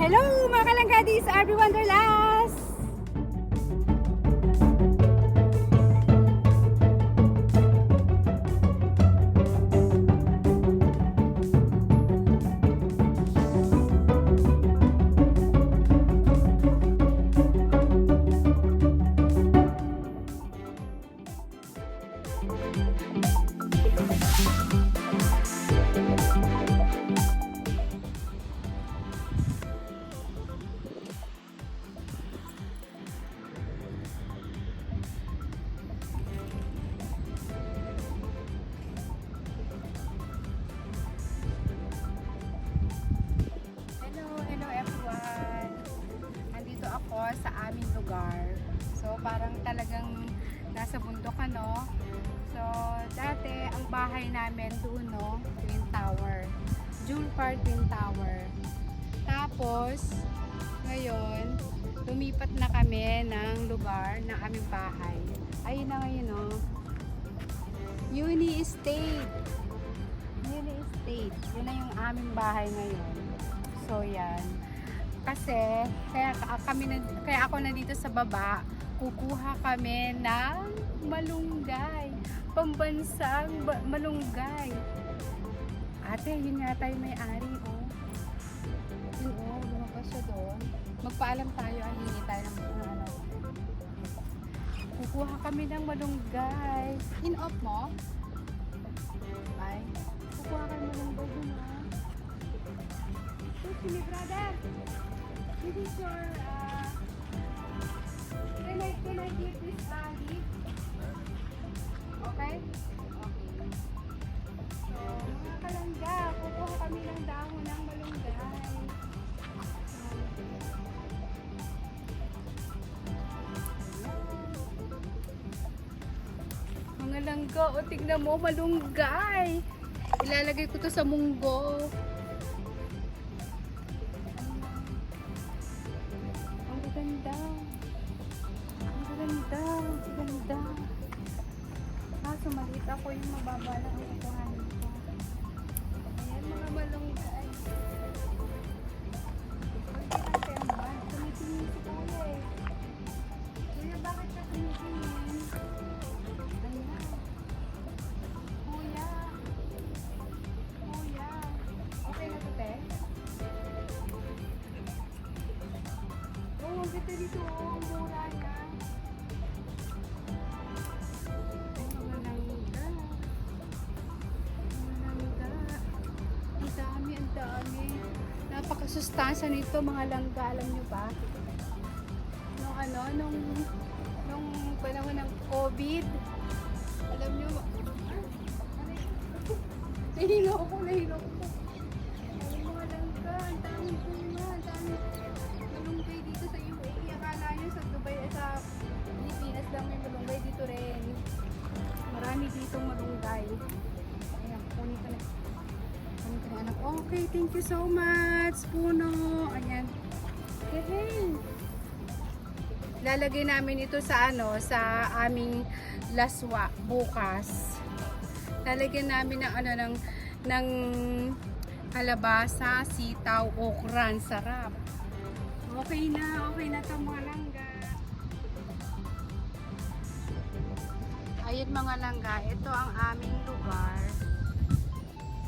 Hello mga kalanggadis, RB Wanderlust! Hello, nasa bundok ano. So dati ang bahay namin doon no, Twin Tower. June Park Twin Tower. Tapos ngayon lumipat na kami ng lugar ng aming bahay. Ayun na ngayon no. Uni Estate. Uni Estate. Yun na yung aming bahay ngayon. So yan. Kasi kaya ka- kami na, kaya ako nandito sa baba, kukuha kami ng malunggay. Pambansang ba- malunggay. Ate, yun yata yung may-ari, oh. Yun, oh, lumabas siya doon. Magpaalam tayo, ay hingi tayo ng mga ano. Kukuha kami ng malunggay. In-off mo? Ay, kukuha kami ng malunggay doon, ah. Excuse me, brother. This is your, uh, can I, can I get this, uh? Okay? Okay. So, mga kalangga, kukuha kami ng dahon ng malunggay. Mga langga, o tignan mo, malunggay. Ilalagay ko to sa munggo. Oo, ang ganda dito. oh, Ang mura niya. Napakasustansya nito, mga langga. Alam nyo ba? Nung ano, nung, nung panahon ng COVID, alam nyo, ah, nahilo ako, nahilo ako. Ay, mga langga, ang dami bunga, ang dami malunggay dito sa UAE. Akala nyo sa Dubai, eh, sa Pilipinas lang may malunggay dito rin. Marami dito malunggay. Ayan, kunin ko na. Kunin ko na anak. Okay, thank you so much. Puno. Ayan. Hey. Lalagay namin ito sa ano, sa aming laswa bukas. Lalagyan namin ng ano ng ng kalabasa, sitaw, okran, sarap. Okay na, okay na to mga langga. Ayun mga langga, ito ang aming lugar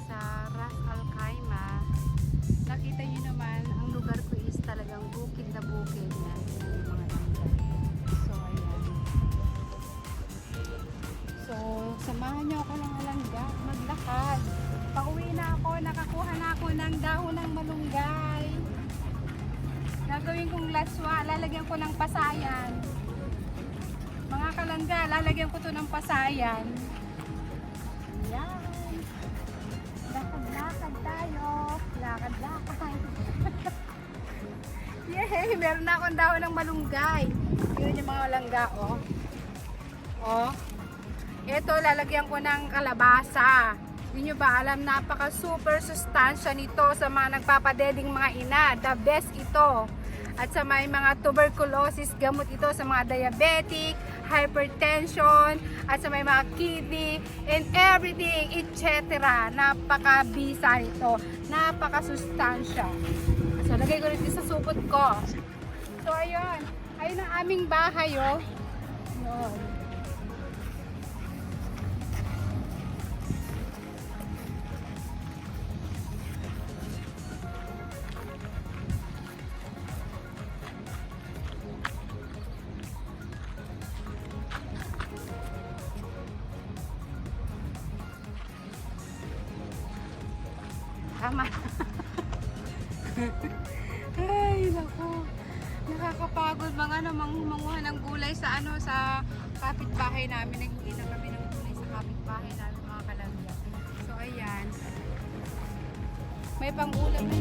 sa Ras Al Khaimah. Nakita niyo naman, ang lugar ko is talagang bukid na bukid yung mga langga. So, ayan. So, samahan niyo ako ng langga, maglakad. Pauwi na ako, nakakuha na ako ng dahon ng malunggay. Gagawin kong laswa, lalagyan ko ng pasayan. Mga kalangga, lalagyan ko to ng pasayan. Ayan. Lakad-lakad tayo. Lakad-lakad. Yay! Meron na akong dahon ng malunggay. Yun yung mga langga, oh. Oh. Ito, lalagyan ko ng kalabasa. Yun ba alam, napaka super sustansya nito sa mga nagpapadeding mga ina. The best ito. At sa may mga tuberculosis, gamot ito sa mga diabetic, hypertension, at sa may mga kidney, and everything, etc. Napaka-bisa nito. Napaka-sustansya. So, lagay ko rin sa supot ko. So, ayun. Ayun ang aming bahay, oh. Yun. Tama. Ay, naku. Nakakapagod mga ano, mang- manguha ng gulay sa ano, sa kapitbahay namin. Naghingi na kami ng gulay sa kapitbahay namin mga kalangya. So, ayan. May pang-ulam na.